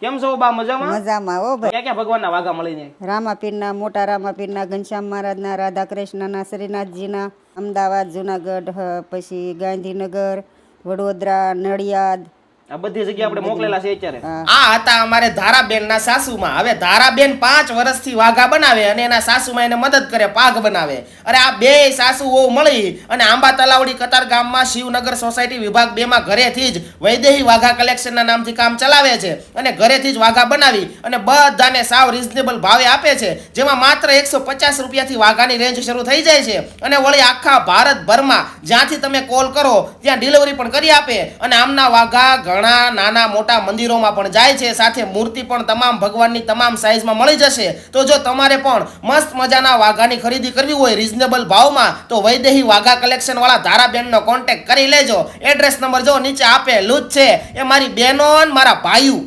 કેમ છો બા મજામાં? મજામાં હો ભાઈ. ક્યાં ભગવાનના વાગા મળી જાય રામાપીરના મોટા રામાપીરના ઘનશ્યામ મહારાજના શ્રીનાથજી શ્રીનાથજીના અમદાવાદ જુનાગઢ પછી ગાંધીનગર વડોદરા નડિયાદ આ બધી જગ્યાએ આપણે મોકલેલા છે અત્યારે. આ હતા અમારે ધારાબેનના સાસુમાં. હવે ધારાબેન પાંચ વર્ષથી વાઘા બનાવે અને એના સાસુમાં એને મદદ કરે પાઘ બનાવે. અરે આ બે સાસુ વહુ મળી અને આંબા તલાવડી કતાર ગામમાં શિવનગર સોસાયટી વિભાગ બે માં ઘરેથી જ વૈદેહી વાઘા કલેક્શનના નામથી કામ ચલાવે છે અને ઘરેથી જ વાઘા બનાવી અને બધાને સાવ રિઝનેબલ ભાવે આપે છે. જેમાં માત્ર એકસો પચાસ રૂપિયાથી વાઘાની રેન્જ શરૂ થઈ જાય છે અને વળી આખા ભારતભરમાં જ્યાંથી તમે કોલ કરો ત્યાં ડિલિવરી પણ કરી આપે અને આમના વાઘા ઘણા નાના મોટા મંદિરોમાં પણ જાય છે. સાથે મૂર્તિ પણ તમામ ભગવાનની તમામ સાઇઝમાં મળી જશે. તો જો તમારે પણ મસ્ત મજાના વાઘાની ખરીદી કરવી હોય રિઝનેબલ ભાવમાં, તો વૈદેહી વાઘા કલેક્શનવાળા ધારાબેનનો કોન્ટેક્ટ કરી લેજો. એડ્રેસ નંબર જો નીચે આપેલું જ છે. એ મારી બહેનો મારા ભાઈઓ.